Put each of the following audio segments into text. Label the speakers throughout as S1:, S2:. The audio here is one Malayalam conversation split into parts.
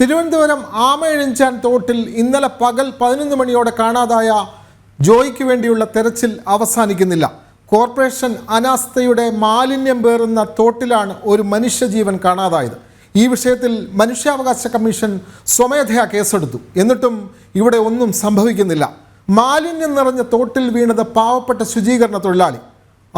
S1: തിരുവനന്തപുരം ആമയിഴിഞ്ചാൻ തോട്ടിൽ ഇന്നലെ പകൽ പതിനൊന്ന് മണിയോടെ കാണാതായ ജോയിക്ക് വേണ്ടിയുള്ള തെരച്ചിൽ അവസാനിക്കുന്നില്ല കോർപ്പറേഷൻ അനാസ്ഥയുടെ മാലിന്യം പേറുന്ന തോട്ടിലാണ് ഒരു മനുഷ്യജീവൻ കാണാതായത് ഈ വിഷയത്തിൽ മനുഷ്യാവകാശ കമ്മീഷൻ സ്വമേധയാ കേസെടുത്തു എന്നിട്ടും ഇവിടെ ഒന്നും സംഭവിക്കുന്നില്ല മാലിന്യം നിറഞ്ഞ തോട്ടിൽ വീണത് പാവപ്പെട്ട ശുചീകരണ തൊഴിലാളി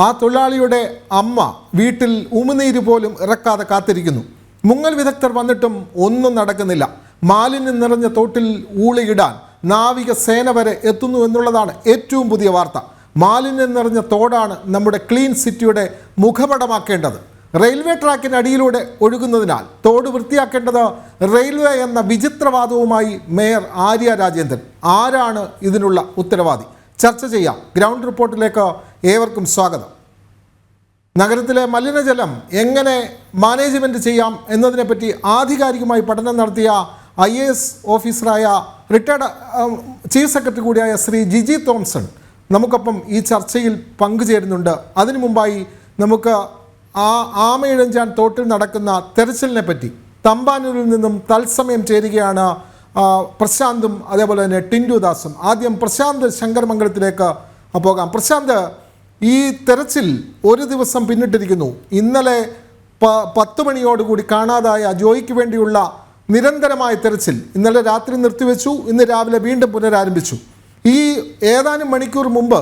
S1: ആ തൊഴിലാളിയുടെ അമ്മ വീട്ടിൽ ഉമിനീര് പോലും ഇറക്കാതെ കാത്തിരിക്കുന്നു മുങ്ങൽ വിദഗ്ധർ വന്നിട്ടും ഒന്നും നടക്കുന്നില്ല മാലിന്യം നിറഞ്ഞ തോട്ടിൽ ഊളിയിടാൻ നാവികസേന വരെ എത്തുന്നു എന്നുള്ളതാണ് ഏറ്റവും പുതിയ വാർത്ത മാലിന്യം നിറഞ്ഞ തോടാണ് നമ്മുടെ ക്ലീൻ സിറ്റിയുടെ മുഖപടമാക്കേണ്ടത് റെയിൽവേ ട്രാക്കിനടിയിലൂടെ ഒഴുകുന്നതിനാൽ തോട് വൃത്തിയാക്കേണ്ടത് റെയിൽവേ എന്ന വിചിത്രവാദവുമായി മേയർ ആര്യ രാജേന്ദ്രൻ ആരാണ് ഇതിനുള്ള ഉത്തരവാദി ചർച്ച ചെയ്യാം ഗ്രൗണ്ട് റിപ്പോർട്ടിലേക്ക് ഏവർക്കും സ്വാഗതം നഗരത്തിലെ മലിനജലം എങ്ങനെ മാനേജ്മെൻ്റ് ചെയ്യാം എന്നതിനെപ്പറ്റി ആധികാരികമായി പഠനം നടത്തിയ ഐ എ എസ് ഓഫീസറായ റിട്ടയർഡ് ചീഫ് സെക്രട്ടറി കൂടിയായ ശ്രീ ജിജി തോംസൺ നമുക്കൊപ്പം ഈ ചർച്ചയിൽ പങ്കുചേരുന്നുണ്ട് അതിനു മുമ്പായി നമുക്ക് ആ ആമയിഴഞ്ചാൻ തോട്ടിൽ നടക്കുന്ന തെരച്ചിലിനെ പറ്റി തമ്പാനൂരിൽ നിന്നും തത്സമയം ചേരുകയാണ് പ്രശാന്തും അതേപോലെ തന്നെ ടിൻഡു ദാസും ആദ്യം പ്രശാന്ത് ശങ്കർമംഗലത്തിലേക്ക് പോകാം പ്രശാന്ത് ഈ തെരച്ചിൽ ഒരു ദിവസം പിന്നിട്ടിരിക്കുന്നു ഇന്നലെ പ പത്ത് മണിയോടുകൂടി കാണാതായ ജോയിക്ക് വേണ്ടിയുള്ള നിരന്തരമായ തെരച്ചിൽ ഇന്നലെ രാത്രി നിർത്തിവെച്ചു ഇന്ന് രാവിലെ വീണ്ടും പുനരാരംഭിച്ചു ഈ ഏതാനും മണിക്കൂർ മുമ്പ്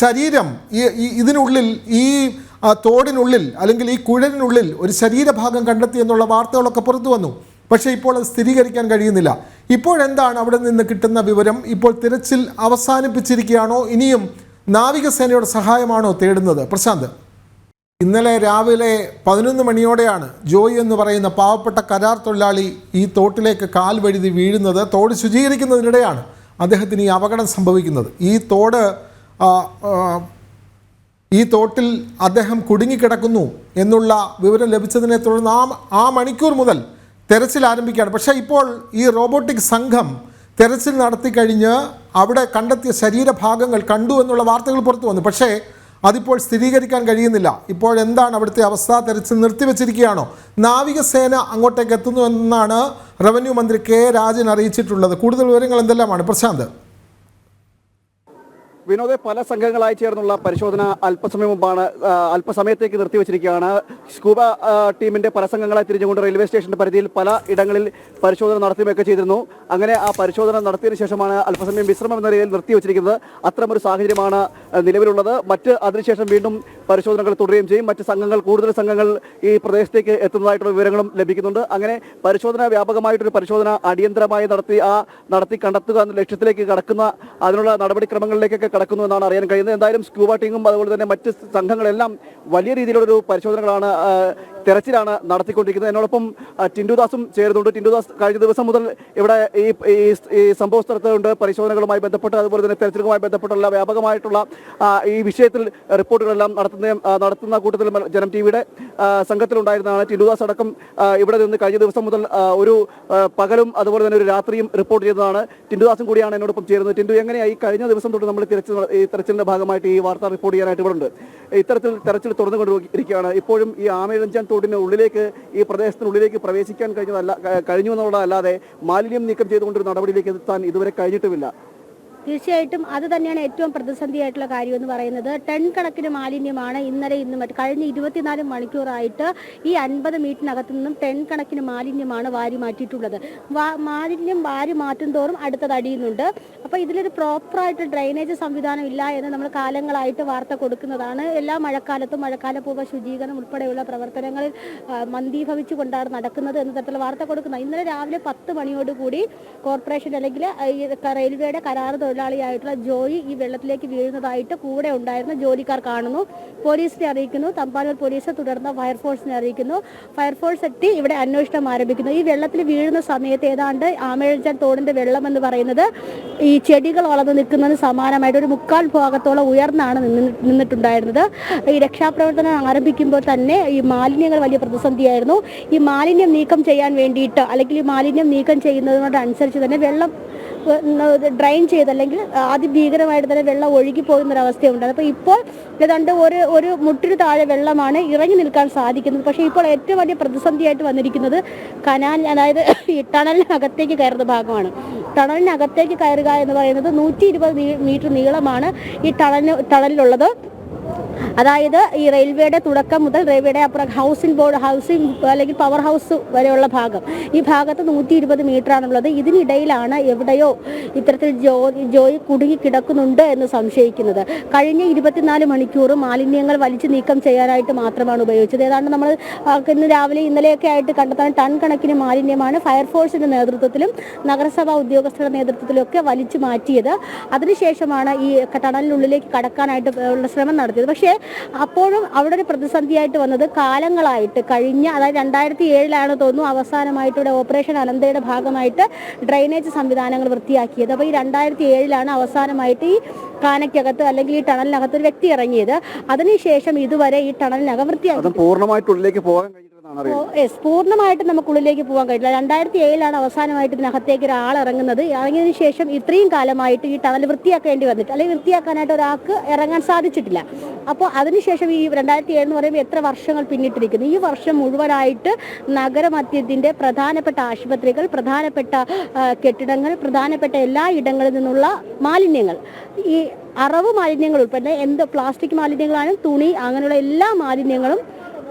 S1: ശരീരം ഈ ഇതിനുള്ളിൽ ഈ തോടിനുള്ളിൽ അല്ലെങ്കിൽ ഈ കുഴലിനുള്ളിൽ ഒരു ശരീരഭാഗം കണ്ടെത്തി എന്നുള്ള വാർത്തകളൊക്കെ പുറത്തു വന്നു പക്ഷേ ഇപ്പോൾ അത് സ്ഥിരീകരിക്കാൻ കഴിയുന്നില്ല ഇപ്പോഴെന്താണ് അവിടെ നിന്ന് കിട്ടുന്ന വിവരം ഇപ്പോൾ തിരച്ചിൽ അവസാനിപ്പിച്ചിരിക്കുകയാണോ ഇനിയും നാവികസേനയുടെ സഹായമാണോ തേടുന്നത് പ്രശാന്ത് ഇന്നലെ രാവിലെ പതിനൊന്ന് മണിയോടെയാണ് ജോയി എന്ന് പറയുന്ന പാവപ്പെട്ട കരാർ തൊഴിലാളി ഈ തോട്ടിലേക്ക് കാൽ വഴുതി വീഴുന്നത് തോട് ശുചീകരിക്കുന്നതിനിടെയാണ് അദ്ദേഹത്തിന് ഈ അപകടം സംഭവിക്കുന്നത് ഈ തോട് ഈ തോട്ടിൽ അദ്ദേഹം കുടുങ്ങിക്കിടക്കുന്നു എന്നുള്ള വിവരം ലഭിച്ചതിനെ തുടർന്ന് ആ ആ മണിക്കൂർ മുതൽ തെരച്ചിൽ ആരംഭിക്കുകയാണ് പക്ഷേ ഇപ്പോൾ ഈ റോബോട്ടിക് സംഘം തെരച്ചിൽ കഴിഞ്ഞ് അവിടെ കണ്ടെത്തിയ ശരീരഭാഗങ്ങൾ കണ്ടു എന്നുള്ള വാർത്തകൾ പുറത്തു വന്നു പക്ഷേ അതിപ്പോൾ സ്ഥിരീകരിക്കാൻ കഴിയുന്നില്ല ഇപ്പോൾ എന്താണ് അവിടുത്തെ അവസ്ഥ തെരച്ചിൽ നിർത്തിവെച്ചിരിക്കുകയാണോ നാവികസേന അങ്ങോട്ടേക്ക് എത്തുന്നു എന്നാണ് റവന്യൂ മന്ത്രി കെ രാജൻ അറിയിച്ചിട്ടുള്ളത് കൂടുതൽ വിവരങ്ങൾ എന്തെല്ലാമാണ് പ്രശാന്ത്
S2: വിനോദെ പല സംഘങ്ങളായി ചേർന്നുള്ള പരിശോധന അല്പസമയം മുമ്പാണ് അല്പസമയത്തേക്ക് നിർത്തിവെച്ചിരിക്കുകയാണ് സ്കൂബ ടീമിന്റെ പല സംഘങ്ങളായി തിരിഞ്ഞുകൊണ്ട് റെയിൽവേ സ്റ്റേഷന്റെ പരിധിയിൽ പല ഇടങ്ങളിൽ പരിശോധന നടത്തുകയൊക്കെ ചെയ്തിരുന്നു അങ്ങനെ ആ പരിശോധന നടത്തിയതിനു ശേഷമാണ് അല്പസമയം വിശ്രമം എന്ന രീതിയിൽ നിർത്തിവെച്ചിരിക്കുന്നത് അത്തരമൊരു സാഹചര്യമാണ് നിലവിലുള്ളത് മറ്റ് അതിനുശേഷം വീണ്ടും പരിശോധനകൾ തുടരുകയും ചെയ്യും മറ്റ് സംഘങ്ങൾ കൂടുതൽ സംഘങ്ങൾ ഈ പ്രദേശത്തേക്ക് എത്തുന്നതായിട്ടുള്ള വിവരങ്ങളും ലഭിക്കുന്നുണ്ട് അങ്ങനെ പരിശോധന വ്യാപകമായിട്ടൊരു പരിശോധന അടിയന്തരമായി നടത്തി ആ നടത്തി കണ്ടെത്തുക എന്ന ലക്ഷ്യത്തിലേക്ക് കടക്കുന്ന അതിനുള്ള നടപടിക്രമങ്ങളിലേക്കൊക്കെ കടക്കുന്നു എന്നാണ് അറിയാൻ കഴിയുന്നത് എന്തായാലും സ്ക്യൂബ ടീമും അതുപോലെ തന്നെ മറ്റ് സംഘങ്ങളെല്ലാം വലിയ രീതിയിലുള്ളൊരു പരിശോധനകളാണ് തെരച്ചിലാണ് നടത്തിക്കൊണ്ടിരിക്കുന്നത് എന്നോടൊപ്പം ടിൻഡുദാസും ചേരുന്നുണ്ട് ടിൻഡുദാസ് കഴിഞ്ഞ ദിവസം മുതൽ ഇവിടെ ഈ ഈ സംഭവ സ്ഥലത്തുണ്ട് പരിശോധനകളുമായി ബന്ധപ്പെട്ട് അതുപോലെ തന്നെ തെരച്ചിലുമായി ബന്ധപ്പെട്ടുള്ള വ്യാപകമായിട്ടുള്ള ഈ വിഷയത്തിൽ റിപ്പോർട്ടുകളെല്ലാം നടത്തുന്ന നടത്തുന്ന കൂട്ടത്തിൽ ജനം ടി വിയുടെ സംഘത്തിലുണ്ടായിരുന്നതാണ് ടിൻഡുദാസ് അടക്കം ഇവിടെ നിന്ന് കഴിഞ്ഞ ദിവസം മുതൽ ഒരു പകലും അതുപോലെ തന്നെ ഒരു രാത്രിയും റിപ്പോർട്ട് ചെയ്തതാണ് ടിൻഡുദാസും കൂടിയാണ് എന്നോടൊപ്പം ചേരുന്നത് ടിൻഡു എങ്ങനെയായി ഈ കഴിഞ്ഞ ദിവസം തൊട്ട് നമ്മൾ തിരച്ചിൽ ഈ തെരച്ചിലിൻ്റെ ഭാഗമായിട്ട് ഈ വാർത്ത റിപ്പോർട്ട് ചെയ്യാനായിട്ട് ഇവിടെ ഉണ്ട് ഇത്തരത്തിൽ തെരച്ചിൽ തുറന്നുകൊണ്ടിരിക്കുകയാണ് ഇപ്പോഴും ഈ ആമയിഴഞ്ചാൻ റിസോർട്ടിന് ഉള്ളിലേക്ക് ഈ പ്രദേശത്തിനുള്ളിലേക്ക് പ്രവേശിക്കാൻ കഴിഞ്ഞതല്ല കഴിഞ്ഞു എന്നുള്ളതല്ലാതെ മാലിന്യം നീക്കം ചെയ്തുകൊണ്ടൊരു നടപടിയിലേക്ക് എത്താൻ ഇതുവരെ കഴിഞ്ഞിട്ടുമില്ല
S3: തീർച്ചയായിട്ടും അത് തന്നെയാണ് ഏറ്റവും പ്രതിസന്ധിയായിട്ടുള്ള കാര്യം എന്ന് പറയുന്നത് ടൺ കണക്കിന് മാലിന്യമാണ് ഇന്നലെ ഇന്നും കഴിഞ്ഞ ഇരുപത്തിനാല് മണിക്കൂറായിട്ട് ഈ അൻപത് മീറ്ററിനകത്ത് നിന്നും ടൺ കണക്കിന് മാലിന്യമാണ് വാരി മാറ്റിയിട്ടുള്ളത് മാലിന്യം വാരി മാറ്റും തോറും അടുത്തത് അടിയുന്നുണ്ട് അപ്പോൾ ഇതിലൊരു പ്രോപ്പറായിട്ട് ഡ്രൈനേജ് സംവിധാനം ഇല്ല എന്ന് നമ്മൾ കാലങ്ങളായിട്ട് വാർത്ത കൊടുക്കുന്നതാണ് എല്ലാ മഴക്കാലത്തും മഴക്കാലപൂർവ്വ ശുചീകരണം ഉൾപ്പെടെയുള്ള പ്രവർത്തനങ്ങളിൽ മന്ദീഭവിച്ചു കൊണ്ടാണ് നടക്കുന്നത് എന്ന തരത്തിലുള്ള വാർത്ത കൊടുക്കുന്നത് ഇന്നലെ രാവിലെ പത്ത് മണിയോടുകൂടി കോർപ്പറേഷൻ അല്ലെങ്കിൽ റെയിൽവേയുടെ കരാറ് തൊഴിലാളിയായിട്ടുള്ള ജോയി ഈ വെള്ളത്തിലേക്ക് വീഴുന്നതായിട്ട് കൂടെ ഉണ്ടായിരുന്ന ജോലിക്കാർ കാണുന്നു പോലീസിനെ അറിയിക്കുന്നു തമ്പാനൂർ പോലീസ് തുടർന്ന് ഫയർഫോഴ്സിനെ അറിയിക്കുന്നു ഫയർഫോഴ്സ് എത്തി ഇവിടെ അന്വേഷണം ആരംഭിക്കുന്നു ഈ വെള്ളത്തിൽ വീഴുന്ന സമയത്ത് ഏതാണ്ട് ആമേഴഞ്ചാൻ തോടിന്റെ വെള്ളം എന്ന് പറയുന്നത് ഈ ചെടികൾ വളർന്നു നിൽക്കുന്നതിന് സമാനമായിട്ട് ഒരു മുക്കാൽ ഭാഗത്തോളം ഉയർന്നാണ് നിന്നിട്ടുണ്ടായിരുന്നത് ഈ രക്ഷാപ്രവർത്തനം ആരംഭിക്കുമ്പോൾ തന്നെ ഈ മാലിന്യങ്ങൾ വലിയ പ്രതിസന്ധിയായിരുന്നു ഈ മാലിന്യം നീക്കം ചെയ്യാൻ വേണ്ടിയിട്ട് അല്ലെങ്കിൽ ഈ മാലിന്യം നീക്കം ചെയ്യുന്നതിനോടനുസരിച്ച് തന്നെ വെള്ളം ഡ്രൈൻ ചെയ്ത് അല്ലെങ്കിൽ ഭീകരമായിട്ട് തന്നെ വെള്ളം ഒഴുകി പോകുന്ന അവസ്ഥയുണ്ട് അപ്പോൾ ഇപ്പോൾ ഏതാണ്ട് ഒരു ഒരു മുട്ടിന് താഴെ വെള്ളമാണ് ഇറങ്ങി നിൽക്കാൻ സാധിക്കുന്നത് പക്ഷേ ഇപ്പോൾ ഏറ്റവും വലിയ പ്രതിസന്ധിയായിട്ട് വന്നിരിക്കുന്നത് കനാൽ അതായത് ഈ ടണലിനകത്തേക്ക് കയറുന്ന ഭാഗമാണ് ടണലിനകത്തേക്ക് കയറുക എന്ന് പറയുന്നത് നൂറ്റി ഇരുപത് മീറ്റർ നീളമാണ് ഈ ടണലിന് ടണലിലുള്ളത് അതായത് ഈ റെയിൽവേയുടെ തുടക്കം മുതൽ റെയിൽവേയുടെ അപ്പുറം ഹൗസിംഗ് ബോർഡ് ഹൗസിംഗ് അല്ലെങ്കിൽ പവർ ഹൗസ് വരെയുള്ള ഭാഗം ഈ ഭാഗത്ത് നൂറ്റി ഇരുപത് മീറ്ററാണുള്ളത് ഇതിനിടയിലാണ് എവിടെയോ ഇത്തരത്തിൽ ജോയി കുടുങ്ങി കിടക്കുന്നുണ്ട് എന്ന് സംശയിക്കുന്നത് കഴിഞ്ഞ ഇരുപത്തിനാല് മണിക്കൂർ മാലിന്യങ്ങൾ വലിച്ചു നീക്കം ചെയ്യാനായിട്ട് മാത്രമാണ് ഉപയോഗിച്ചത് ഏതാണ്ട് നമ്മൾ ഇന്ന് രാവിലെ ഇന്നലെയൊക്കെ ആയിട്ട് കണ്ടെത്താൻ ടൺ കണക്കിന് മാലിന്യമാണ് ഫയർഫോഴ്സിന്റെ നേതൃത്വത്തിലും നഗരസഭാ ഉദ്യോഗസ്ഥരുടെ നേതൃത്വത്തിലും ഒക്കെ വലിച്ചു മാറ്റിയത് അതിനുശേഷമാണ് ഈ ടണലിനുള്ളിലേക്ക് കടക്കാനായിട്ട് ഉള്ള ശ്രമം നടത്തിയത് പക്ഷേ അപ്പോഴും അവിടെ ഒരു പ്രതിസന്ധിയായിട്ട് വന്നത് കാലങ്ങളായിട്ട് കഴിഞ്ഞ അതായത് രണ്ടായിരത്തി ഏഴിലാണ് തോന്നുന്നു അവസാനമായിട്ട് ഇവിടെ ഓപ്പറേഷൻ അനന്തയുടെ ഭാഗമായിട്ട് ഡ്രൈനേജ് സംവിധാനങ്ങൾ വൃത്തിയാക്കിയത് അപ്പോൾ ഈ രണ്ടായിരത്തി ഏഴിലാണ് അവസാനമായിട്ട് ഈ കാനയ്ക്കകത്ത് അല്ലെങ്കിൽ ഈ ടണലിനകത്ത് ഒരു വ്യക്തി ഇറങ്ങിയത് അതിനുശേഷം ഇതുവരെ ഈ ടണലിനകം വൃത്തിയാക്കി
S2: പൂർണ്ണമായിട്ട് ഉള്ളിലേക്ക് പോകാൻ
S3: പൂർണ്ണമായിട്ട് നമുക്കുള്ളിലേക്ക് പോകാൻ കഴിയില്ല രണ്ടായിരത്തി ഏഴിലാണ് അവസാനമായിട്ട് ഇതിനകത്തേക്ക് ഒരാൾ ഇറങ്ങുന്നത് ഇറങ്ങിയതിനു ശേഷം ഇത്രയും കാലമായിട്ട് ഈ ടണൽ വൃത്തിയാക്കേണ്ടി വന്നിട്ട് അല്ലെങ്കിൽ വൃത്തിയാക്കാനായിട്ട് ഒരാൾക്ക് ഇറങ്ങാൻ സാധിച്ചിട്ടില്ല അപ്പോൾ അതിനുശേഷം ഈ രണ്ടായിരത്തി ഏഴ് എന്ന് പറയുമ്പോൾ എത്ര വർഷങ്ങൾ പിന്നിട്ടിരിക്കുന്നു ഈ വർഷം മുഴുവനായിട്ട് നഗരമധ്യത്തിൻ്റെ പ്രധാനപ്പെട്ട ആശുപത്രികൾ പ്രധാനപ്പെട്ട കെട്ടിടങ്ങൾ പ്രധാനപ്പെട്ട എല്ലാ ഇടങ്ങളിൽ നിന്നുള്ള മാലിന്യങ്ങൾ ഈ അറവ് മാലിന്യങ്ങൾ ഉൾപ്പെടെ എന്ത് പ്ലാസ്റ്റിക് മാലിന്യങ്ങളാണ് തുണി അങ്ങനെയുള്ള എല്ലാ മാലിന്യങ്ങളും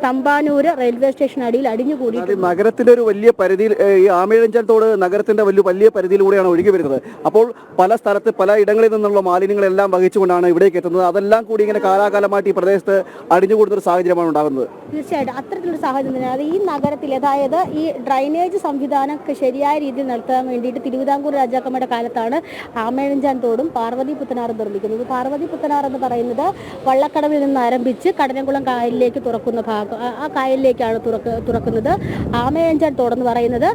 S3: തമ്പാനൂർ റെയിൽവേ സ്റ്റേഷൻ അടിയിൽ അടിഞ്ഞു കൂടി
S2: നഗരത്തിന്റെ ഒരു വലിയ പരിധിയിൽ ഈ ആമേഴഞ്ചൽ തോട് നഗരത്തിന്റെ വലിയ വലിയ പരിധിയിലൂടെയാണ് ഒഴുകി വരുന്നത് അപ്പോൾ പല സ്ഥലത്ത് പല ഇടങ്ങളിൽ നിന്നുള്ള മാലിന്യങ്ങളെല്ലാം വഹിച്ചുകൊണ്ടാണ് ഇവിടേക്ക് എത്തുന്നത് അതെല്ലാം കൂടി ഇങ്ങനെ കാലാകാലമായിട്ട് ഈ പ്രദേശത്ത് അടിഞ്ഞുകൂടുന്ന ഒരു സാഹചര്യമാണ് ഉണ്ടാകുന്നത്
S3: തീർച്ചയായിട്ടും അത്തരത്തിലൊരു സാഹചര്യം തന്നെയാണ് ഈ നഗരത്തിൽ അതായത് ഈ ഡ്രൈനേജ് സംവിധാനം ശരിയായ രീതിയിൽ നടത്താൻ വേണ്ടിയിട്ട് തിരുവിതാംകൂർ രാജാക്കന്മാരുടെ കാലത്താണ് ആമേഴഞ്ചാൻ തോടും പാർവതി പുത്തനാറും നിർമ്മിക്കുന്നത് പാർവതി പുത്തനാർ എന്ന് പറയുന്നത് വള്ളക്കടവിൽ നിന്ന് ആരംഭിച്ച് കടനംകുളം കായലിലേക്ക് തുറക്കുന്ന ഭാഗം ആ കായലിലേക്കാണ് തുറക്ക് തുറക്കുന്നത് ആമയഞ്ചാൻ തോടെന്ന് പറയുന്നത്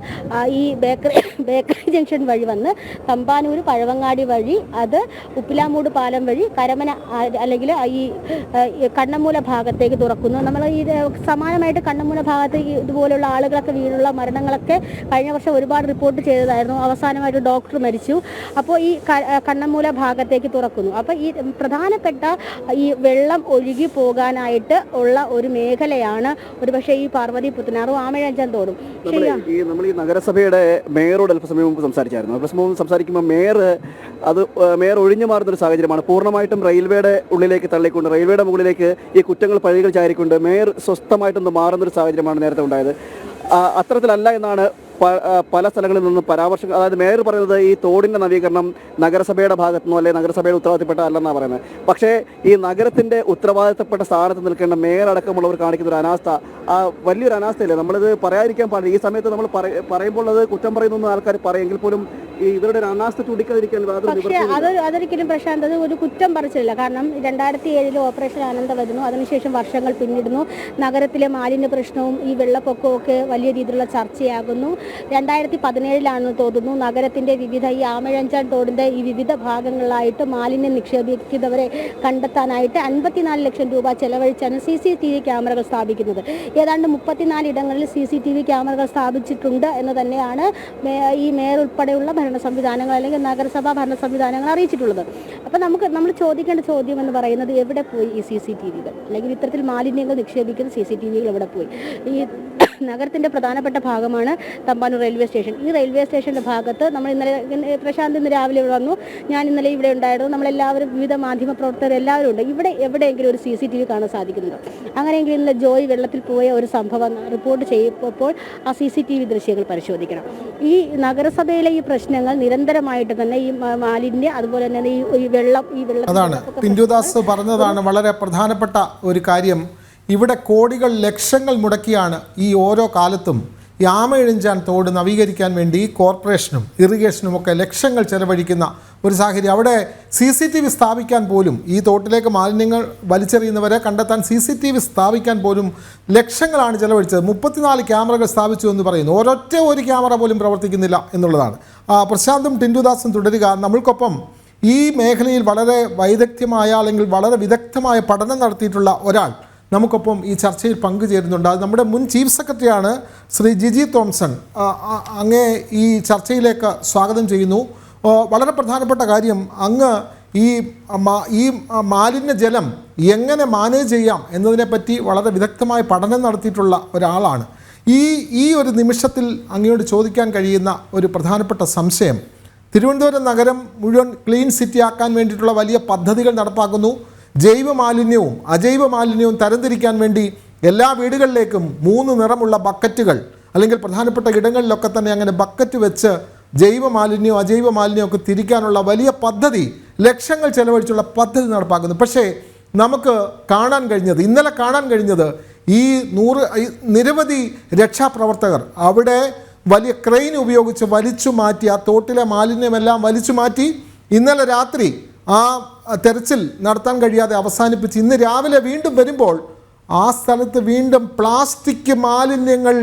S3: ഈ ബേക്കറി ബേക്കറി ജംഗ്ഷൻ വഴി വന്ന് തമ്പാനൂർ പഴവങ്ങാടി വഴി അത് ഉപ്പിലാമൂട് പാലം വഴി കരമന അല്ലെങ്കിൽ ഈ കണ്ണമൂല ഭാഗത്തേക്ക് തുറക്കുന്നു നമ്മൾ ഈ സമാനമായിട്ട് കണ്ണമൂല ഭാഗത്ത് ഇതുപോലെയുള്ള ആളുകളൊക്കെ വീടുള്ള മരണങ്ങളൊക്കെ കഴിഞ്ഞ വർഷം ഒരുപാട് റിപ്പോർട്ട് ചെയ്തതായിരുന്നു അവസാനമായിട്ട് ഡോക്ടർ മരിച്ചു അപ്പോൾ ഈ കണ്ണമൂല ഭാഗത്തേക്ക് തുറക്കുന്നു അപ്പോൾ ഈ പ്രധാനപ്പെട്ട ഈ വെള്ളം ഒഴുകി പോകാനായിട്ട് ഉള്ള ഒരു മേഖലയാണ് തന്നെയാണ് ഒരുപക്ഷെ ഈ പാർവതി പുത്തനാറും ആമഴഞ്ചാൻ തോടും
S2: ഈ നമ്മൾ ഈ നഗരസഭയുടെ മേയറോട് അല്പസമയം മുമ്പ് സംസാരിച്ചായിരുന്നു അല്പസമയം സംസാരിക്കുമ്പോൾ മേയർ അത് മേയർ ഒഴിഞ്ഞു മാറുന്ന ഒരു സാഹചര്യമാണ് പൂർണ്ണമായിട്ടും റെയിൽവേയുടെ ഉള്ളിലേക്ക് തള്ളിക്കൊണ്ട് റെയിൽവേയുടെ മുകളിലേക്ക് ഈ കുറ്റങ്ങൾ പഴികൾ ചാരിക്കൊണ്ട് മേയർ സ്വസ്ഥമായിട്ടൊന്ന് മാറുന്ന ഒരു സാഹചര്യമാണ് നേരത്തെ ഉണ്ടായത് അത്തരത്തിലല്ല എന്നാണ് പല സ്ഥലങ്ങളിൽ നിന്നും പരാമർശം അതായത് മേയർ പറയുന്നത് ഈ തോടിൻ്റെ നവീകരണം നഗരസഭയുടെ ഭാഗത്തു നിന്നോ അല്ലെങ്കിൽ നഗരസഭയുടെ ഉത്തരവാദിത്തപ്പെട്ട അല്ലെന്നാണ് പറയുന്നത് പക്ഷേ ഈ നഗരത്തിൻ്റെ ഉത്തരവാദിത്തപ്പെട്ട സ്ഥാനത്ത് നിൽക്കേണ്ട മേയർ അടക്കമുള്ളവർ കാണിക്കുന്ന ഒരു അനാസ്ഥ ആ വലിയൊരു അനാസ്ഥയില്ലേ നമ്മളിത് പറയാതിരിക്കാൻ പാടില്ല ഈ സമയത്ത് നമ്മൾ പറയുമ്പോൾ അത് കുറ്റം പറയുന്നൊന്നും ആൾക്കാർ പറയെങ്കിൽ പോലും ഇവരുടെ അനാസ്ഥ ചൂണ്ടിക്കാതിരിക്കാൻ
S3: പക്ഷേ അത് അതൊരിക്കലും പ്രശാന്ത് അത് ഒരു കുറ്റം പറച്ചില്ല കാരണം രണ്ടായിരത്തി ഏഴിൽ ഓപ്പറേഷൻ ആനന്ദ വരുന്നു അതിനുശേഷം വർഷങ്ങൾ പിന്നിടുന്നു നഗരത്തിലെ മാലിന്യ പ്രശ്നവും ഈ വെള്ളപ്പൊക്കവും ഒക്കെ വലിയ രീതിയിലുള്ള ചർച്ചയാകുന്നു രണ്ടായിരത്തി പതിനേഴിലാണെന്ന് തോന്നുന്നു നഗരത്തിന്റെ വിവിധ ഈ ആമഴഞ്ചാൻ തോടിന്റെ ഈ വിവിധ ഭാഗങ്ങളിലായിട്ട് മാലിന്യം നിക്ഷേപിക്കുന്നവരെ കണ്ടെത്താനായിട്ട് അൻപത്തിനാല് ലക്ഷം രൂപ ചെലവഴിച്ചാണ് സി സി ടി വി ക്യാമറകൾ സ്ഥാപിക്കുന്നത് ഏതാണ്ട് മുപ്പത്തിനാല് ഇടങ്ങളിൽ സി സി ടി വി ക്യാമറകൾ സ്ഥാപിച്ചിട്ടുണ്ട് എന്ന് തന്നെയാണ് ഈ മേയർ ഉൾപ്പെടെയുള്ള ഭരണ സംവിധാനങ്ങൾ അല്ലെങ്കിൽ നഗരസഭാ ഭരണ സംവിധാനങ്ങൾ അറിയിച്ചിട്ടുള്ളത് അപ്പോൾ നമുക്ക് നമ്മൾ ചോദിക്കേണ്ട ചോദ്യം എന്ന് പറയുന്നത് എവിടെ പോയി ഈ സി സി ടി വികൾ അല്ലെങ്കിൽ ഇത്തരത്തിൽ മാലിന്യങ്ങൾ നിക്ഷേപിക്കുന്ന സി സി ടി വികൾ എവിടെ പോയി ഈ നഗരത്തിന്റെ പ്രധാനപ്പെട്ട ഭാഗമാണ് തമ്പാനൂർ റെയിൽവേ സ്റ്റേഷൻ ഈ റെയിൽവേ സ്റ്റേഷന്റെ ഭാഗത്ത് നമ്മൾ ഇന്നലെ പ്രശാന്ത് ഇന്ന് രാവിലെ ഇവിടെ വന്നു ഞാൻ ഇന്നലെ ഇവിടെ ഉണ്ടായിരുന്നു നമ്മളെല്ലാവരും വിവിധ മാധ്യമ പ്രവർത്തകർ എല്ലാവരും ഉണ്ട് ഇവിടെ എവിടെയെങ്കിലും ഒരു സി സി ടി വി കാണാൻ സാധിക്കുന്നുണ്ടോ അങ്ങനെയെങ്കിൽ ഇന്ന് ജോയി വെള്ളത്തിൽ പോയ ഒരു സംഭവം റിപ്പോർട്ട് ചെയ്യപ്പോൾ ആ സി സി ടി വി ദൃശ്യങ്ങൾ പരിശോധിക്കണം ഈ നഗരസഭയിലെ ഈ പ്രശ്നങ്ങൾ നിരന്തരമായിട്ട് തന്നെ ഈ മാലിന്യ അതുപോലെ തന്നെ ഈ വെള്ളം
S1: ഈ വെള്ളം അതാണ് പിന്തുദാസ് പറഞ്ഞതാണ് വളരെ പ്രധാനപ്പെട്ട ഒരു കാര്യം ഇവിടെ കോടികൾ ലക്ഷങ്ങൾ മുടക്കിയാണ് ഈ ഓരോ കാലത്തും യാമയിഴിഞ്ചാൻ തോട് നവീകരിക്കാൻ വേണ്ടി കോർപ്പറേഷനും ഇറിഗേഷനും ഒക്കെ ലക്ഷങ്ങൾ ചെലവഴിക്കുന്ന ഒരു സാഹചര്യം അവിടെ സി സി ടി വി സ്ഥാപിക്കാൻ പോലും ഈ തോട്ടിലേക്ക് മാലിന്യങ്ങൾ വലിച്ചെറിയുന്നവരെ കണ്ടെത്താൻ സി സി ടി വി സ്ഥാപിക്കാൻ പോലും ലക്ഷങ്ങളാണ് ചെലവഴിച്ചത് മുപ്പത്തിനാല് ക്യാമറകൾ സ്ഥാപിച്ചു എന്ന് പറയുന്നു ഒരൊറ്റ ഒരു ക്യാമറ പോലും പ്രവർത്തിക്കുന്നില്ല എന്നുള്ളതാണ് പ്രശാന്തും ടിൻഡുദാസും തുടരുക നമ്മൾക്കൊപ്പം ഈ മേഖലയിൽ വളരെ വൈദഗ്ധ്യമായ അല്ലെങ്കിൽ വളരെ വിദഗ്ധമായ പഠനം നടത്തിയിട്ടുള്ള ഒരാൾ നമുക്കൊപ്പം ഈ ചർച്ചയിൽ പങ്കുചേരുന്നുണ്ട് അത് നമ്മുടെ മുൻ ചീഫ് സെക്രട്ടറിയാണ് ശ്രീ ജിജി തോംസൺ അങ്ങേ ഈ ചർച്ചയിലേക്ക് സ്വാഗതം ചെയ്യുന്നു വളരെ പ്രധാനപ്പെട്ട കാര്യം അങ്ങ് ഈ ഈ മാലിന്യ ജലം എങ്ങനെ മാനേജ് ചെയ്യാം എന്നതിനെപ്പറ്റി വളരെ വിദഗ്ധമായ പഠനം നടത്തിയിട്ടുള്ള ഒരാളാണ് ഈ ഈ ഒരു നിമിഷത്തിൽ അങ്ങയോട് ചോദിക്കാൻ കഴിയുന്ന ഒരു പ്രധാനപ്പെട്ട സംശയം തിരുവനന്തപുരം നഗരം മുഴുവൻ ക്ലീൻ സിറ്റി ആക്കാൻ വേണ്ടിയിട്ടുള്ള വലിയ പദ്ധതികൾ നടപ്പാക്കുന്നു ജൈവ മാലിന്യവും അജൈവ മാലിന്യവും തരംതിരിക്കാൻ വേണ്ടി എല്ലാ വീടുകളിലേക്കും മൂന്ന് നിറമുള്ള ബക്കറ്റുകൾ അല്ലെങ്കിൽ പ്രധാനപ്പെട്ട ഇടങ്ങളിലൊക്കെ തന്നെ അങ്ങനെ ബക്കറ്റ് വെച്ച് ജൈവ മാലിന്യവും അജൈവ മാലിന്യവും ഒക്കെ തിരിക്കാനുള്ള വലിയ പദ്ധതി ലക്ഷങ്ങൾ ചെലവഴിച്ചുള്ള പദ്ധതി നടപ്പാക്കുന്നു പക്ഷേ നമുക്ക് കാണാൻ കഴിഞ്ഞത് ഇന്നലെ കാണാൻ കഴിഞ്ഞത് ഈ നൂറ് നിരവധി രക്ഷാപ്രവർത്തകർ അവിടെ വലിയ ക്രെയിൻ ഉപയോഗിച്ച് വലിച്ചു മാറ്റി ആ തോട്ടിലെ മാലിന്യമെല്ലാം വലിച്ചു മാറ്റി ഇന്നലെ രാത്രി ആ തെരച്ചിൽ നടത്താൻ കഴിയാതെ അവസാനിപ്പിച്ച് ഇന്ന് രാവിലെ വീണ്ടും വരുമ്പോൾ ആ സ്ഥലത്ത് വീണ്ടും പ്ലാസ്റ്റിക് മാലിന്യങ്ങൾ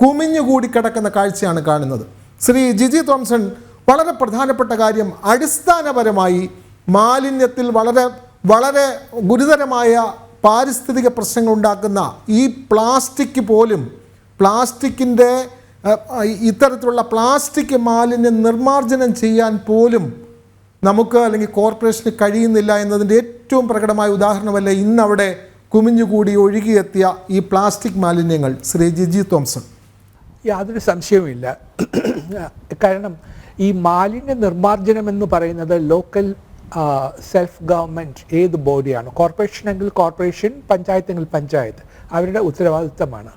S1: കുമിഞ്ഞുകൂടി കിടക്കുന്ന കാഴ്ചയാണ് കാണുന്നത് ശ്രീ ജിജി തോംസൺ വളരെ പ്രധാനപ്പെട്ട കാര്യം അടിസ്ഥാനപരമായി മാലിന്യത്തിൽ വളരെ വളരെ ഗുരുതരമായ പാരിസ്ഥിതിക പ്രശ്നങ്ങൾ ഉണ്ടാക്കുന്ന ഈ പ്ലാസ്റ്റിക് പോലും പ്ലാസ്റ്റിക്കിൻ്റെ ഇത്തരത്തിലുള്ള പ്ലാസ്റ്റിക് മാലിന്യം നിർമ്മാർജ്ജനം ചെയ്യാൻ പോലും നമുക്ക് അല്ലെങ്കിൽ കോർപ്പറേഷന് കഴിയുന്നില്ല എന്നതിൻ്റെ ഏറ്റവും പ്രകടമായ ഉദാഹരണമല്ലേ ഇന്നവിടെ കുമിഞ്ഞുകൂടി ഒഴുകിയെത്തിയ ഈ പ്ലാസ്റ്റിക് മാലിന്യങ്ങൾ ശ്രീ ജിജി തോംസൺ
S4: യാതൊരു സംശയവുമില്ല കാരണം ഈ മാലിന്യ നിർമ്മാർജ്ജനം എന്ന് പറയുന്നത് ലോക്കൽ സെൽഫ് ഗവൺമെൻറ് ഏത് ബോഡിയാണ് കോർപ്പറേഷൻ എങ്കിൽ കോർപ്പറേഷൻ എങ്കിൽ പഞ്ചായത്ത് അവരുടെ ഉത്തരവാദിത്തമാണ്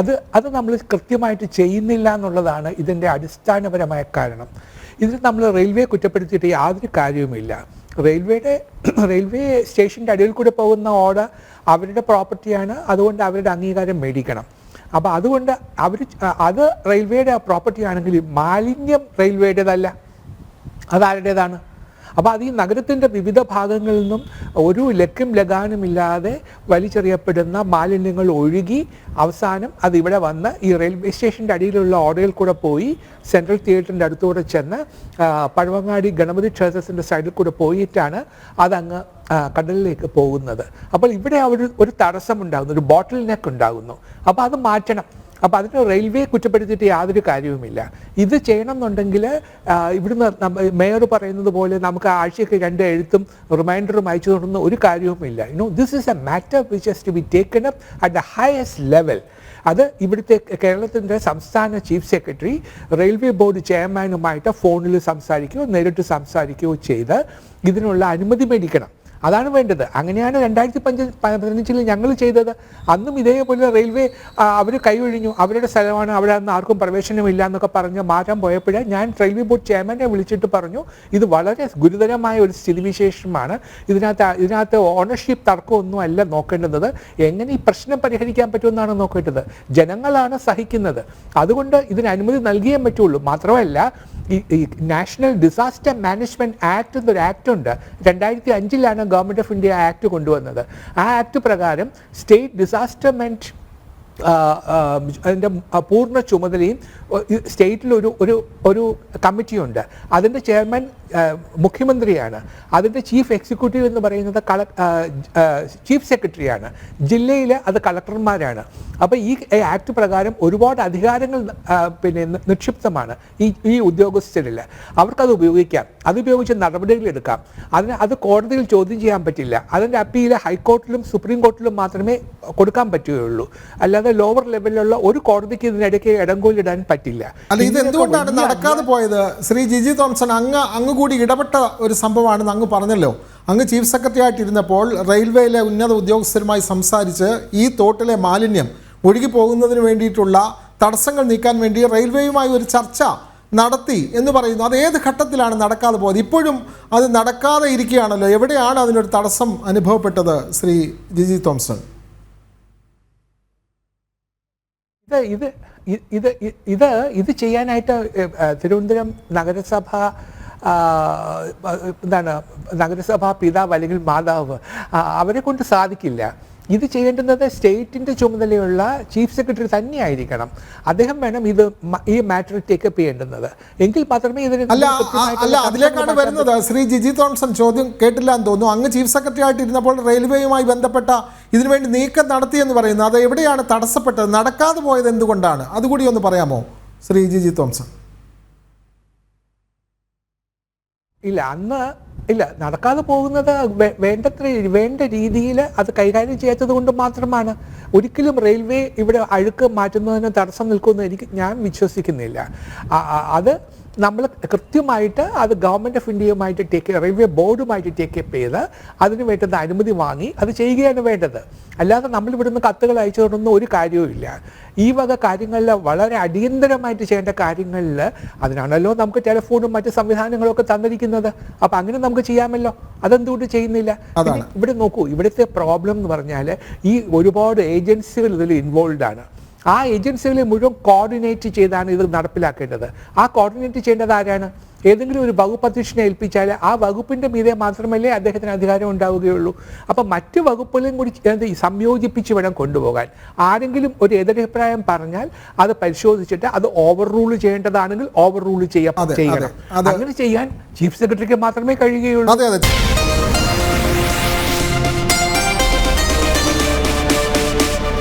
S4: അത് അത് നമ്മൾ കൃത്യമായിട്ട് ചെയ്യുന്നില്ല എന്നുള്ളതാണ് ഇതിൻ്റെ അടിസ്ഥാനപരമായ കാരണം ഇതിന് നമ്മൾ റെയിൽവേ കുറ്റപ്പെടുത്തിയിട്ട് യാതൊരു കാര്യവുമില്ല റെയിൽവേയുടെ റെയിൽവേ സ്റ്റേഷൻ്റെ അടിയിൽ കൂടെ പോകുന്ന ഓട അവരുടെ പ്രോപ്പർട്ടിയാണ് അതുകൊണ്ട് അവരുടെ അംഗീകാരം മേടിക്കണം അപ്പോൾ അതുകൊണ്ട് അവർ അത് റെയിൽവേയുടെ പ്രോപ്പർട്ടി ആണെങ്കിൽ മാലിന്യം റെയിൽവേയുടേതല്ല അതാരുടേതാണ് അപ്പോൾ അത് ഈ നഗരത്തിൻ്റെ വിവിധ ഭാഗങ്ങളിൽ നിന്നും ഒരു ലക്കും ലഗാനുമില്ലാതെ വലിച്ചെറിയപ്പെടുന്ന മാലിന്യങ്ങൾ ഒഴുകി അവസാനം അത് ഇവിടെ വന്ന് ഈ റെയിൽവേ സ്റ്റേഷൻ്റെ അടിയിലുള്ള ഓടയിൽ കൂടെ പോയി സെൻട്രൽ തിയേറ്ററിൻ്റെ അടുത്തൂടെ ചെന്ന് പഴവങ്ങാടി ഗണപതി ക്ഷേത്രത്തിൻ്റെ സൈഡിൽ കൂടെ പോയിട്ടാണ് അതങ്ങ് കടലിലേക്ക് പോകുന്നത് അപ്പോൾ ഇവിടെ ഒരു ഒരു തടസ്സമുണ്ടാകുന്നു ഒരു ബോട്ടിൽ നെക്ക് ഉണ്ടാകുന്നു അപ്പോൾ അത് മാറ്റണം അപ്പോൾ അതിന് റെയിൽവേ കുറ്റപ്പെടുത്തിയിട്ട് യാതൊരു കാര്യവുമില്ല ഇത് ചെയ്യണം എന്നുണ്ടെങ്കിൽ ഇവിടുന്ന് മേയർ പറയുന്നത് പോലെ നമുക്ക് ആഴ്ചയ്ക്ക് രണ്ട് എഴുത്തും റിമൈൻഡറും അയച്ചു തുടർന്ന് ഒരു കാര്യവുമില്ല you know this is a matter which has to be taken up at the highest level അത് ഇവിടുത്തെ കേരളത്തിൻ്റെ സംസ്ഥാന ചീഫ് സെക്രട്ടറി റെയിൽവേ ബോർഡ് ചെയർമാനുമായിട്ട് ഫോണിൽ സംസാരിക്കുകയോ നേരിട്ട് സംസാരിക്കുകയോ ചെയ്ത് ഇതിനുള്ള അനുമതി മേടിക്കണം അതാണ് വേണ്ടത് അങ്ങനെയാണ് രണ്ടായിരത്തി പഞ്ച പതിനഞ്ചിൽ ഞങ്ങൾ ചെയ്തത് അന്നും ഇതേപോലെ റെയിൽവേ അവർ കൈവഴിഞ്ഞു അവരുടെ സ്ഥലമാണ് അവിടെ അന്ന് ആർക്കും പ്രവേശനമില്ല എന്നൊക്കെ പറഞ്ഞ് മാറ്റാൻ പോയപ്പോൾ ഞാൻ റെയിൽവേ ബോർഡ് ചെയർമാനെ വിളിച്ചിട്ട് പറഞ്ഞു ഇത് വളരെ ഗുരുതരമായ ഒരു സ്ഥിതിവിശേഷമാണ് ഇതിനകത്ത് ഇതിനകത്ത് ഓണർഷിപ്പ് തർക്കമൊന്നും അല്ല നോക്കേണ്ടത് എങ്ങനെ ഈ പ്രശ്നം പരിഹരിക്കാൻ പറ്റുമെന്നാണ് നോക്കേണ്ടത് ജനങ്ങളാണ് സഹിക്കുന്നത് അതുകൊണ്ട് ഇതിന് അനുമതി നൽകിയേ പറ്റുള്ളൂ മാത്രമല്ല ഈ നാഷണൽ ഡിസാസ്റ്റർ മാനേജ്മെന്റ് ആക്ട് എന്നൊരു ആക്ട് ഉണ്ട് രണ്ടായിരത്തി അഞ്ചിലാണ് ഗവൺമെൻറ് ഓഫ് ഇന്ത്യ ആക്ട് കൊണ്ടുവന്നത് ആ ആക്ട് പ്രകാരം സ്റ്റേറ്റ് ഡിസാസ്റ്റർ മെൻറ്റ് അതിൻ്റെ പൂർണ്ണ ചുമതലയും സ്റ്റേറ്റിൽ ഒരു ഒരു ഒരു കമ്മിറ്റിയുണ്ട് അതിൻ്റെ ചെയർമാൻ മുഖ്യമന്ത്രിയാണ് അതിൻ്റെ ചീഫ് എക്സിക്യൂട്ടീവ് എന്ന് പറയുന്നത് കള ചീഫ് സെക്രട്ടറിയാണ് ജില്ലയിൽ അത് കളക്ടർമാരാണ് അപ്പോൾ ഈ ആക്ട് പ്രകാരം ഒരുപാട് അധികാരങ്ങൾ പിന്നെ നിക്ഷിപ്തമാണ് ഈ ഈ ഉദ്യോഗസ്ഥരിൽ അവർക്കത് ഉപയോഗിക്കാം അതുപയോഗിച്ച് നടപടികൾ എടുക്കാം അതിന് അത് കോടതിയിൽ ചോദ്യം ചെയ്യാൻ പറ്റില്ല അതിൻ്റെ അപ്പീൽ ഹൈക്കോർട്ടിലും സുപ്രീം കോർട്ടിലും മാത്രമേ കൊടുക്കാൻ പറ്റുകയുള്ളൂ അല്ലാതെ ലോവർ ലെവലിലുള്ള ഒരു കോടതിക്ക് ഇതിനിടയ്ക്ക് ഇടങ്കോലിടാൻ പറ്റില്ല പറ്റില്ല
S1: അല്ല ഇത് എന്തുകൊണ്ടാണ് നടക്കാതെ പോയത് ശ്രീ ജിജി തോംസൺ അങ്ങ് അങ്ങ് കൂടി ഇടപെട്ട ഒരു സംഭവമാണെന്ന് അങ്ങ് പറഞ്ഞല്ലോ അങ്ങ് ചീഫ് സെക്രട്ടറി ആയിട്ടിരുന്നപ്പോൾ റെയിൽവേയിലെ ഉന്നത ഉദ്യോഗസ്ഥരുമായി സംസാരിച്ച് ഈ തോട്ടിലെ മാലിന്യം ഒഴുകി പോകുന്നതിന് വേണ്ടിയിട്ടുള്ള തടസ്സങ്ങൾ നീക്കാൻ വേണ്ടി റെയിൽവേയുമായി ഒരു ചർച്ച നടത്തി എന്ന് പറയുന്നു അത് ഏത് ഘട്ടത്തിലാണ് നടക്കാതെ പോയത് ഇപ്പോഴും അത് നടക്കാതെ ഇരിക്കുകയാണല്ലോ എവിടെയാണ് അതിനൊരു തടസ്സം അനുഭവപ്പെട്ടത് ശ്രീ ജിജി തോംസൺ
S4: ഇത് ഇത് ഇത് ഇത് ഇത് ചെയ്യാനായിട്ട് തിരുവനന്തപുരം നഗരസഭ എന്താണ് നഗരസഭാ പിതാവ് അല്ലെങ്കിൽ മാതാവ് അവരെ കൊണ്ട് സാധിക്കില്ല ഇത് ചെയ്യേണ്ടുന്നത് സ്റ്റേറ്റിൻ്റെ ചുമതലയുള്ള ചീഫ് സെക്രട്ടറി തന്നെയായിരിക്കണം അദ്ദേഹം വേണം ഇത് ഈ മാറ്റർ ടേക്കപ്പ് ചെയ്യേണ്ടുന്നത് എങ്കിൽ മാത്രമേ
S1: ഇതിന് അല്ല അതിലേക്കാണ് വരുന്നത് ശ്രീ ജിജി തോംസൺ ചോദ്യം കേട്ടില്ല എന്ന് തോന്നുന്നു അങ്ങ് ചീഫ് സെക്രട്ടറി ആയിട്ട് ഇരുന്നപ്പോൾ റെയിൽവേയുമായി ബന്ധപ്പെട്ട ഇതിനുവേണ്ടി നീക്കം നടത്തിയെന്ന് പറയുന്നത് അത് എവിടെയാണ് തടസ്സപ്പെട്ടത് നടക്കാതെ പോയത് എന്തുകൊണ്ടാണ് അതുകൂടി ഒന്ന് പറയാമോ ശ്രീ ജിജി തോംസൺ
S4: ഇല്ല അന്ന് ഇല്ല നടക്കാതെ പോകുന്നത് വേണ്ടത്ര വേണ്ട രീതിയിൽ അത് കൈകാര്യം ചെയ്യാത്തത് കൊണ്ട് മാത്രമാണ് ഒരിക്കലും റെയിൽവേ ഇവിടെ അഴുക്ക് മാറ്റുന്നതിന് തടസ്സം നിൽക്കുമെന്ന് എനിക്ക് ഞാൻ വിശ്വസിക്കുന്നില്ല അത് നമ്മൾ കൃത്യമായിട്ട് അത് ഗവൺമെൻറ് ഓഫ് ഇന്ത്യയുമായിട്ട് ടേക്ക് റെയിൽവേ ബോർഡുമായിട്ട് ടേക്കപ്പ് ചെയ്ത് അതിന് വേണ്ടുന്ന അനുമതി വാങ്ങി അത് ചെയ്യുകയാണ് വേണ്ടത് അല്ലാതെ നമ്മൾ ഇവിടുന്ന് കത്തുകൾ അയച്ചതുകൊണ്ടൊന്നും ഒരു കാര്യവുമില്ല ഈ വക കാര്യങ്ങളിൽ വളരെ അടിയന്തരമായിട്ട് ചെയ്യേണ്ട കാര്യങ്ങളിൽ അതിനാണല്ലോ നമുക്ക് ടെലിഫോണും മറ്റ് സംവിധാനങ്ങളും ഒക്കെ തന്നിരിക്കുന്നത് അപ്പം അങ്ങനെ നമുക്ക് ചെയ്യാമല്ലോ അതെന്തുകൊണ്ട് ചെയ്യുന്നില്ല ഇവിടെ നോക്കൂ ഇവിടുത്തെ പ്രോബ്ലം എന്ന് പറഞ്ഞാൽ ഈ ഒരുപാട് ഏജൻസികൾ ഇതിൽ ഇൻവോൾവ് ആണ് ആ ഏജൻസികളെ മുഴുവൻ കോർഡിനേറ്റ് ചെയ്താണ് ഇത് നടപ്പിലാക്കേണ്ടത് ആ കോർഡിനേറ്റ് ചെയ്യേണ്ടത് ആരാണ് ഏതെങ്കിലും ഒരു വകുപ്പ് അധ്യക്ഷനെ ഏൽപ്പിച്ചാൽ ആ വകുപ്പിൻ്റെ മീതെ മാത്രമല്ലേ അദ്ദേഹത്തിന് അധികാരം ഉണ്ടാവുകയുള്ളൂ അപ്പം മറ്റ് വകുപ്പുകളെയും കൂടി സംയോജിപ്പിച്ച് വേണം കൊണ്ടുപോകാൻ ആരെങ്കിലും ഒരു എതിരഭിപ്രായം പറഞ്ഞാൽ അത് പരിശോധിച്ചിട്ട് അത് ഓവർ റൂൾ ചെയ്യേണ്ടതാണെങ്കിൽ ഓവർ റൂൾ ചെയ്യണം അങ്ങനെ ചെയ്യാൻ ചീഫ് സെക്രട്ടറിക്ക് മാത്രമേ കഴിയുകയുള്ളൂ